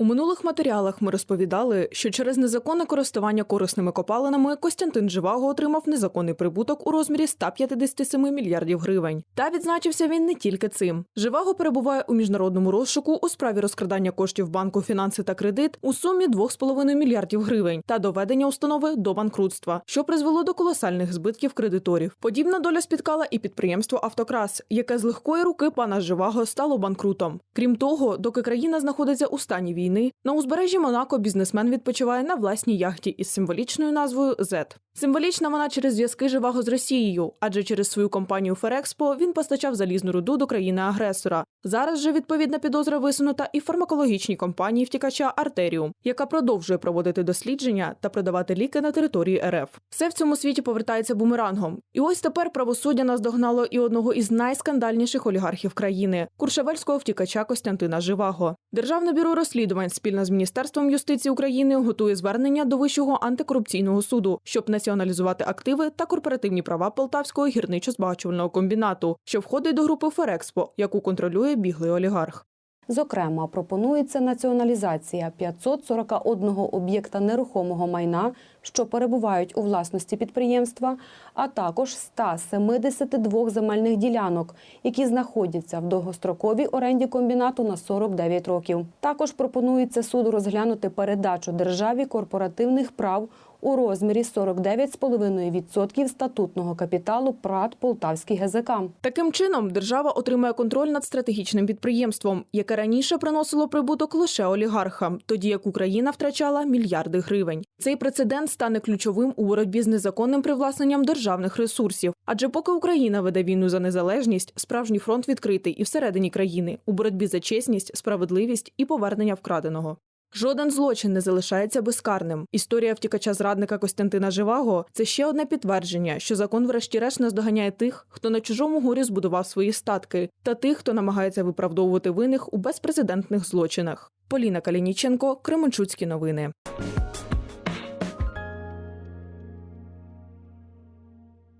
У минулих матеріалах ми розповідали, що через незаконне користування корисними копалинами Костянтин Живаго отримав незаконний прибуток у розмірі 157 мільярдів гривень. Та відзначився він не тільки цим. Живаго перебуває у міжнародному розшуку у справі розкрадання коштів банку фінанси та кредит у сумі 2,5 мільярдів гривень та доведення установи до банкрутства, що призвело до колосальних збитків кредиторів. Подібна доля спіткала і підприємство Автокрас, яке з легкої руки пана Живаго стало банкрутом. Крім того, доки країна знаходиться у стані війни, на узбережжі Монако бізнесмен відпочиває на власній яхті із символічною назвою «Зет». Символічна вона через зв'язки Живаго з Росією, адже через свою компанію Ферекспо він постачав залізну руду до країни-агресора. Зараз же відповідна підозра висунута і фармакологічній компанії втікача Артеріум, яка продовжує проводити дослідження та продавати ліки на території РФ. Все в цьому світі повертається бумерангом. І ось тепер правосуддя наздогнало і одного із найскандальніших олігархів країни куршевельського втікача Костянтина Живаго. Державне бюро розслідувань спільно з міністерством юстиції України готує звернення до вищого антикорупційного суду, щоб націоналізувати активи та корпоративні права Полтавського гірничо-збагачувального комбінату, що входить до групи Ферекспо, яку контролює біглий олігарх. Зокрема, пропонується націоналізація 541 об'єкта нерухомого майна, що перебувають у власності підприємства, а також 172 земельних ділянок, які знаходяться в довгостроковій оренді комбінату на 49 років. Також пропонується суду розглянути передачу державі корпоративних прав у розмірі 49,5% статутного капіталу ПРАТ Полтавський ГЗК. Таким чином, держава отримає контроль над стратегічним підприємством, яке раніше приносило прибуток лише олігархам, тоді як Україна втрачала мільярди гривень. Цей прецедент стане ключовим у боротьбі з незаконним привласненням державних ресурсів. Адже поки Україна веде війну за незалежність, справжній фронт відкритий і всередині країни у боротьбі за чесність, справедливість і повернення вкраденого. Жоден злочин не залишається безкарним. Історія втікача зрадника Костянтина Живаго це ще одне підтвердження, що закон, врешті-решт, наздоганяє тих, хто на чужому горі збудував свої статки, та тих, хто намагається виправдовувати винних у безпрецедентних злочинах. Поліна Калініченко, Кременчуцькі новини.